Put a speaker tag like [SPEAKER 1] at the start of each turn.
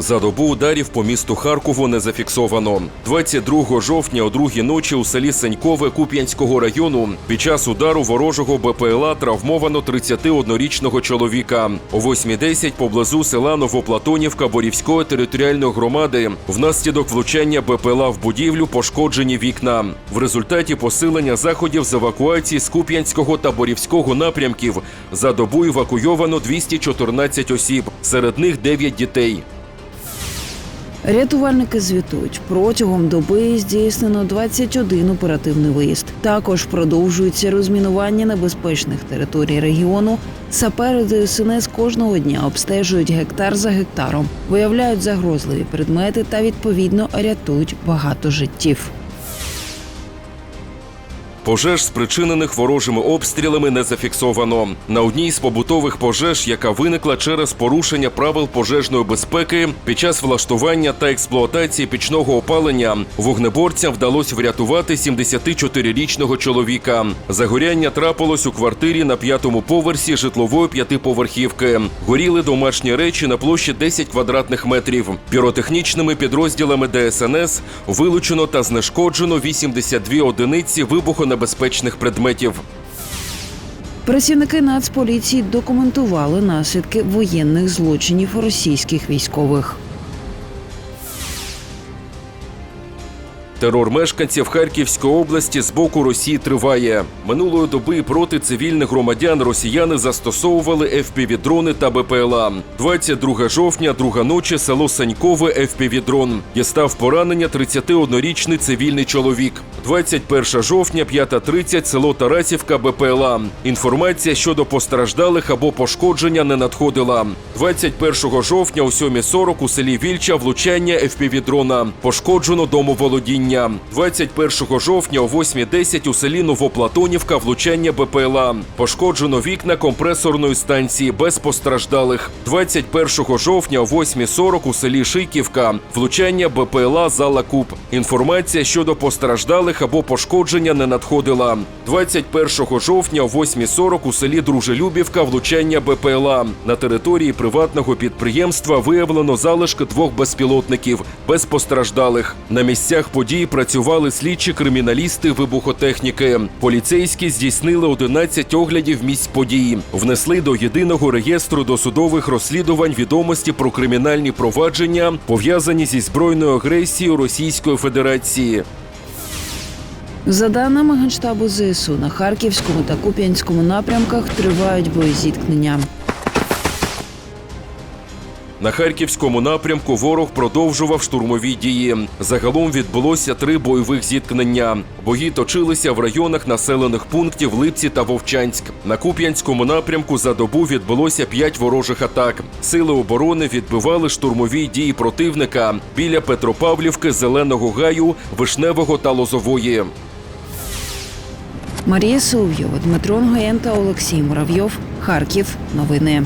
[SPEAKER 1] За добу ударів по місту Харкову не зафіксовано. 22 жовтня о другій ночі у селі Сенькове Куп'янського району під час удару ворожого БПЛА травмовано 31-річного чоловіка. О 8.10 поблизу села Новоплатонівка Борівської територіальної громади внаслідок влучання БПЛА в будівлю пошкоджені вікна. В результаті посилення заходів з евакуації з Куп'янського та Борівського напрямків за добу евакуйовано 214 осіб, серед них 9 дітей.
[SPEAKER 2] Рятувальники звітують, протягом доби здійснено 21 оперативний виїзд. Також продовжується розмінування небезпечних територій регіону. Сапери ДСНС кожного дня обстежують гектар за гектаром, виявляють загрозливі предмети та відповідно рятують багато життів.
[SPEAKER 1] Пожеж, спричинених ворожими обстрілами, не зафіксовано. На одній з побутових пожеж, яка виникла через порушення правил пожежної безпеки, під час влаштування та експлуатації пічного опалення вогнеборцям вдалося врятувати 74-річного чоловіка. Загоряння трапилось у квартирі на п'ятому поверсі житлової п'ятиповерхівки. Горіли домашні речі на площі 10 квадратних метрів. Піротехнічними підрозділами ДСНС вилучено та знешкоджено 82 одиниці вибухонебезпечних предметів.
[SPEAKER 2] Працівники Нацполіції документували наслідки воєнних злочинів російських військових.
[SPEAKER 1] Терор мешканців Харківської області з боку Росії триває. Минулої доби проти цивільних громадян росіяни застосовували FPV-дрони та БПЛА. 22 жовтня, друга ночі, село Санькове FPV-дрон. Дістав поранення 31-річний цивільний чоловік. 21 жовтня, 5.30, село Тарасівка, БПЛА. Інформація щодо постраждалих або пошкодження не надходила. 21 жовтня о 7.40 у селі Вільча влучання FPV-дрона. Пошкоджено домоволодіння. 21 жовтня о 8.10 у селі Новоплатонівка влучання БПЛА. Пошкоджено вікна компресорної станції без постраждалих. 21 жовтня о 8.40 у селі Шийківка влучання БПЛА Зала Куб. Інформація щодо постраждалих або пошкодження не надходила. 21 жовтня о 8.40 у селі Дружелюбівка влучання БПЛА. На території приватного підприємства виявлено залишки двох безпілотників без постраждалих. На місцях події працювали слідчі криміналісти вибухотехніки. Поліцейські здійснили 11 оглядів місць події, внесли до єдиного реєстру досудових розслідувань відомості про кримінальні провадження, пов'язані зі збройною агресією Російської Федерації.
[SPEAKER 2] За даними Генштабу ЗСУ, на Харківському та Куп'янському напрямках тривають боєзіткнення.
[SPEAKER 1] На харківському напрямку ворог продовжував штурмові дії. Загалом відбулося три бойових зіткнення. Бої точилися в районах населених пунктів Липці та Вовчанськ. На Куп'янському напрямку за добу відбулося п'ять ворожих атак. Сили оборони відбивали штурмові дії противника біля Петропавлівки, Зеленого Гаю, Вишневого та Лозової.
[SPEAKER 2] Марія Соловйова, Дмитро Нгоєн та Олексій Муравйов. Харків. Новини.